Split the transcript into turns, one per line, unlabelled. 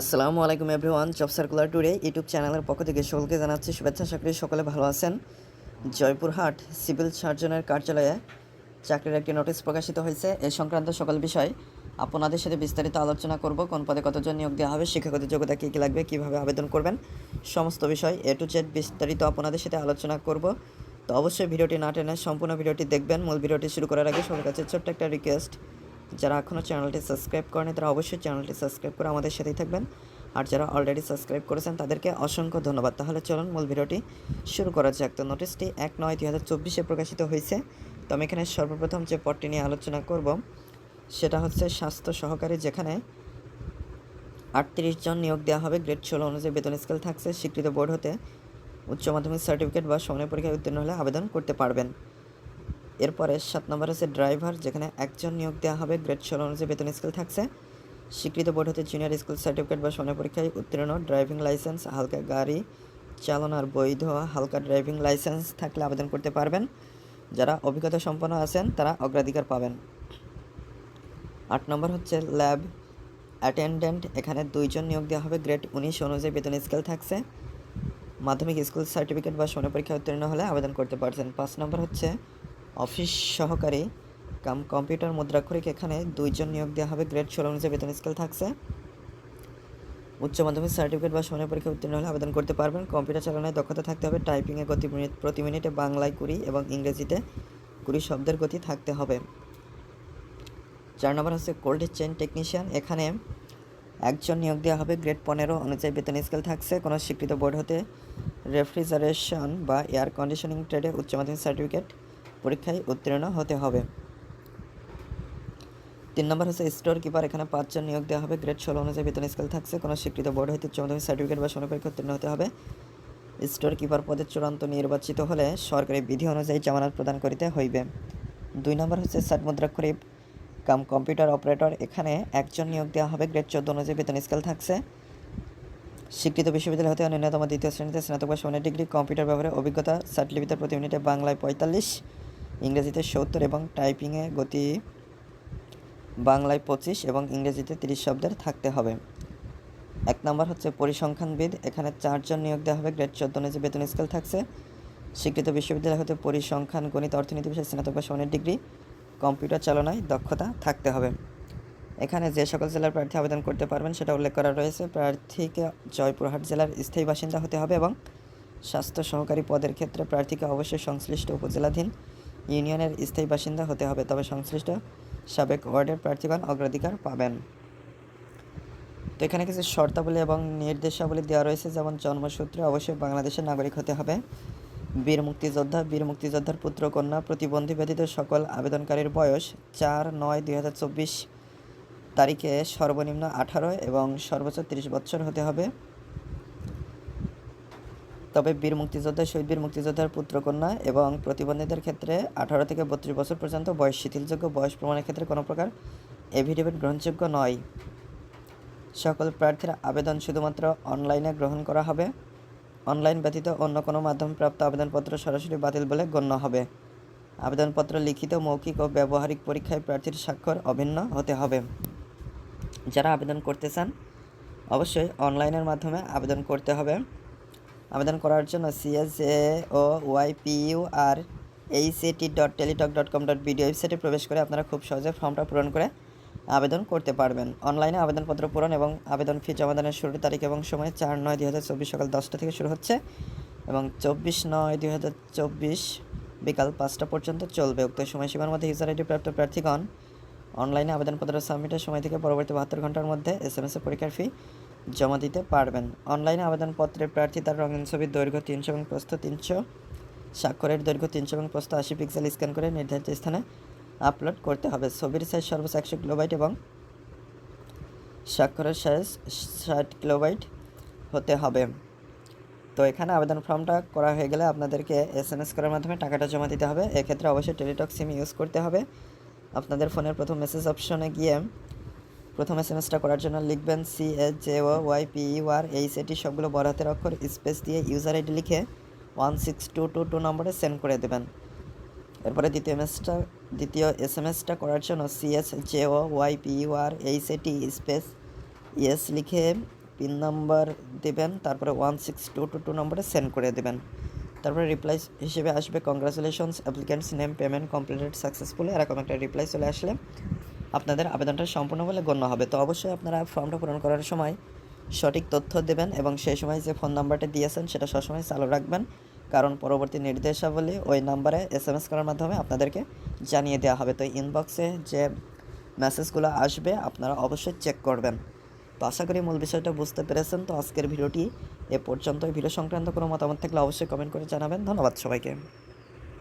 আসসালামু আলাইকুম everyone, job circular today YouTube চ্যানেলের পক্ষ থেকে সকলকে জানাচ্ছি শুভেচ্ছা চাকরি সকলে ভালো আছেন। জয়পুরহাট সিভিল সার্জনের কার্যালয়ে চাকরির একটি নোটিশ প্রকাশিত হয়েছে। এ সংক্রান্ত সকল বিষয় আপনাদের সাথে বিস্তারিত আলোচনা করব, কোন পদে কতজন নিয়োগ দেওয়া হবে, শিক্ষাগত যোগ্যতা কী কী লাগবে, কীভাবে আবেদন করবেন, সমস্ত বিষয় এ টু জেড বিস্তারিত আপনাদের সাথে আলোচনা করব। তো অবশ্যই ভিডিওটি না টেনে সম্পূর্ণ ভিডিওটি দেখবেন। মূল ভিডিওটি শুরু করার আগে সবার কাছে ছোট্ট একটা রিকোয়েস্ট যারা এখনও চ্যানেলটি সাবস্ক্রাইব করেনি, তারা অবশ্যই চ্যানেলটি সাবস্ক্রাইব করে আমাদের সাথেই থাকবেন। আর যারা অলরেডি সাবস্ক্রাইব করেছেন, তাদেরকে অসংখ্য ধন্যবাদ। তাহলে চলুন মূল ভিডিওটি শুরু করা যাক। তো নোটিশটি এক নয় দুই হাজার চব্বিশে প্রকাশিত হয়েছে। তো আমি এখানে সর্বপ্রথম যে পদটি নিয়ে আলোচনা করব, সেটা হচ্ছে স্বাস্থ্য সহকারী, যেখানে আটত্রিশ জন নিয়োগ দেওয়া হবে। গ্রেড ষোলো অনুযায়ী বেতন স্কেল থাকছে। স্বীকৃত বোর্ড হতে উচ্চ মাধ্যমিক সার্টিফিকেট বা সময় পরীক্ষায় উত্তীর্ণ হলে আবেদন করতে পারবেন। এরপরে সাত নম্বর হচ্ছে ড্রাইভার, যেখানে একজন নিয়োগ দেওয়া হবে। গ্রেড ষোলো অনুযায়ী বেতন স্কেল থাকছে। স্বীকৃত বোর্ড হতে জুনিয়র স্কুল সার্টিফিকেট বা সময় পরীক্ষায় উত্তীর্ণ। ড্রাইভিং লাইসেন্স হালকা গাড়ি চালানোর বৈধ হালকা ড্রাইভিং লাইসেন্স থাকলে আবেদন করতে পারবেন। যারা অভিজ্ঞতা সম্পন্ন আছেন, তারা অগ্রাধিকার পাবেন। আট নম্বর হচ্ছে ল্যাব অ্যাটেন্ডেন্ট এখানে দুইজন নিয়োগ দেওয়া হবে। গ্রেড উনিশ অনুযায়ী বেতন স্কেল থাকছে। মাধ্যমিক স্কুল সার্টিফিকেট বা সময় পরীক্ষায় উত্তীর্ণ হলে আবেদন করতে পারছেন। পাঁচ নম্বর হচ্ছে অফিস সহকারী কাম কম্পিউটার মুদ্রাক্ষরিক এখানে দুইজন নিয়োগ দেওয়া হবে। গ্রেড ষোলো অনুযায়ী বেতন স্কেল থাকছে। উচ্চ মাধ্যমিক সার্টিফিকেট বা সময় পরীক্ষা উত্তীর্ণ হলে আবেদন করতে পারবেন। কম্পিউটার চালানোয় দক্ষতা থাকতে হবে। টাইপিংয়ে গতি প্রতি মিনিটে বাংলায় কুড়ি এবং ইংরেজিতে কুড়ি শব্দের গতি থাকতে হবে। চার নম্বর হচ্ছে কোল্ড চেন টেকনিশিয়ান। এখানে একজন নিয়োগ দেওয়া হবে। গ্রেড পনেরো অনুযায়ী বেতন স্কেল থাকছে। কোনো স্বীকৃত বোর্ড হতে রেফ্রিজারেশন বা এয়ার কন্ডিশনিং ট্রেডে উচ্চ মাধ্যমিক সার্টিফিকেট পরীক্ষায় উত্তীর্ণ হতে হবে। তিন নম্বর হচ্ছে স্টোর কিপার এখানে পাঁচজন নিয়োগ দেওয়া হবে। গ্রেড ষোলো অনুযায়ী বেতন স্কেল থাকছে, কোনো স্বীকৃত বোর্ড হইতে মাধ্যমিক সার্টিফিকেট বা সময় পরীক্ষা উত্তীর্ণ হতে হবে। স্টোর কিপার পদে চূড়ান্ত নির্বাচিত হলে সরকারি বিধি অনুযায়ী জামানত প্রদান করিতে হইবে। দুই নম্বর হচ্ছে সাত মুদ্রাক্ষরিপ কাম কম্পিউটার অপারেটর এখানে একজন নিয়োগ দেওয়া হবে। গ্রেড চোদ্দ অনুযায়ী বেতন স্কেল থাকছে। স্বীকৃত বিশ্ববিদ্যালয় হতে ন্যূনতম দ্বিতীয় শ্রেণীতে স্নাতক বা সমানের ডিগ্রি কম্পিউটার ব্যবহারে অভিজ্ঞতা সার্টিফিকেট প্রতি মিনিটে বাংলায় পঁয়তাল্লিশ। ইংরেজিতে সত্তর এবং টাইপিংয়ে গতি বাংলায় পঁচিশ এবং ইংরেজিতে তিরিশ শব্দের থাকতে হবে। এক নম্বর হচ্ছে পরিসংখ্যানবিদ। এখানে চারজন নিয়োগ দেওয়া হবে। গ্রেড চোদ্দ অনুযায়ী বেতন স্কেল থাকছে। স্বীকৃত বিশ্ববিদ্যালয় হতে পরিসংখ্যান, গণিত, অর্থনীতি, বিষয়ে, স্নাতক বা ডিগ্রি, কম্পিউটার চালনায় দক্ষতা থাকতে হবে। এখানে যে সকল জেলার প্রার্থী আবেদন করতে পারবেন সেটা উল্লেখ করা রয়েছে। প্রার্থীকে জয়পুরহাট জেলার স্থায়ী বাসিন্দা হতে হবে এবং স্বাস্থ্য সহকারী পদের ক্ষেত্রে প্রার্থীকে অবশ্যই সংশ্লিষ্ট উপজেলাধীন ইউনিয়নের স্থায়ী বাসিন্দা হতে হবে, তবে সংশ্লিষ্ট সাবেক ওয়ার্ডের প্রার্থীগণ অগ্রাধিকার পাবেন। তো এখানে কিছু শর্তাবলী এবং নির্দেশাবলী দেওয়া রয়েছে, যেমন জন্মসূত্রে অবশ্যই বাংলাদেশের নাগরিক হতে হবে। বীর মুক্তিযোদ্ধা, বীর মুক্তিযোদ্ধার পুত্র, কন্যা, প্রতিবন্ধী ব্যতীত সকল আবেদনকারীর বয়স চার নয় দুই হাজার চব্বিশ তারিখে সর্বনিম্ন আঠারো এবং সর্বোচ্চ তিরিশ বছর হতে হবে। তবে বীর মুক্তিযোদ্ধা, শহীদ বীর মুক্তিযোদ্ধার পুত্রকন্যা এবং প্রতিবন্ধীদের ক্ষেত্রে আঠারো থেকে বত্রিশ বছর পর্যন্ত বয়স, শিথিলযোগ্য বয়স প্রমাণের ক্ষেত্রে কোনো প্রকার এভিডেভিট গ্রহণযোগ্য নয়। সকল প্রার্থীর আবেদন শুধুমাত্র অনলাইনে গ্রহণ করা হবে। অনলাইন ব্যতীত অন্য কোনো মাধ্যম প্রাপ্ত আবেদনপত্র সরাসরি বাতিল বলে গণ্য হবে। আবেদনপত্র লিখিত, মৌখিক ও ব্যবহারিক পরীক্ষায় প্রার্থীর স্বাক্ষর অভিন্ন হতে হবে। যারা আবেদন করতে চান, অবশ্যই অনলাইনের মাধ্যমে আবেদন করতে হবে। আবেদন করার জন্য CSA O YPU R HAT dot Teletalk dot com dot BD ওয়েবসাইটে প্রবেশ করে আপনারা খুব সহজে ফর্মটা পূরণ করে আবেদন করতে পারবেন। অনলাইনে আবেদনপত্র পূরণ এবং আবেদন ফি জমাদানের শুরুর তারিখ এবং সময় চার নয় দুই হাজার চব্বিশ সকাল দশটা থেকে শুরু হচ্ছে এবং চব্বিশ নয় দুই হাজার চব্বিশ বিকাল পাঁচটা পর্যন্ত চলবে। উক্ত সময়সীমার মধ্যে ইউজার আইডি প্রাপ্ত প্রার্থীগণ অনলাইনে আবেদনপত্র সাবমিটের সময় থেকে পরবর্তী বাহাত্তর ঘণ্টার মধ্যে এস এম এস পরীক্ষার ফি জমা দিতে পারবেন। অনলাইনে আবেদনপত্রের প্রার্থী তার রঙিন ছবির দৈর্ঘ্য তিনশো এবং প্রস্থ তিনশো, স্বাক্ষরের দৈর্ঘ্য তিনশো এবং প্রস্থ আশি পিক্সেল স্ক্যান করে নির্ধারিত স্থানে আপলোড করতে হবে। ছবির সাইজ সর্বোচ্চ একশো কিলোবাইট এবং স্বাক্ষরের সাইজ ষাট কিলোবাইট হতে হবে। তো এখানে আবেদন ফর্মটা করা হয়ে গেলে আপনাদেরকে এস এম এস করার মাধ্যমে টাকাটা জমা দিতে হবে। এক্ষেত্রে অবশ্যই টেলিটক সিম ইউজ করতে হবে। আপনাদের ফোনের প্রথম মেসেজ অপশনে গিয়ে প্রথম এস করার জন্য লিখবেন C S J O Y P U R H A T সবগুলো বড় হাতের অক্ষর, স্পেস দিয়ে ইউজার আইডি লিখে one six two two two নম্বরে সেন্ড করে দেবেন। এরপরে দ্বিতীয় এমএসটা দ্বিতীয় এস এম এসটা করার জন্য C S J O Y P U R H A T space ES লিখে পিন নাম্বার দেবেন, তারপরে one six two two two নম্বরে সেন্ড করে দেবেন। তারপরে রিপ্লাই হিসেবে আসবে congratulations applicant's name payment completed successfully এরকম একটা রিপ্লাই চলে আসলে। আপনাদের আবেদনটা সম্পূর্ণ বলে গণ্য হবে। তো অবশ্যই আপনারা ফর্মটা পূরণ করার সময় সঠিক তথ্য দেবেন এবং সেই সময় যে ফোন নাম্বারটা দিয়েছেন সেটা সবসময় চালু রাখবেন। কারণ পরবর্তী নির্দেশাবলী ওই নাম্বারে এস এম এস করার মাধ্যমে আপনাদেরকে জানিয়ে দেওয়া হবে। তো ইনবক্সে যে মেসেজগুলো আসবে, আপনারা অবশ্যই চেক করবেন। তো আশা করি মূল বিষয়টা বুঝতে পেরেছেন। তো আজকের ভিডিওটি এ পর্যন্ত ভিডিও সংক্রান্ত কোনো মতামত থাকলে অবশ্যই কমেন্ট করে জানাবেন। ধন্যবাদ সবাইকে।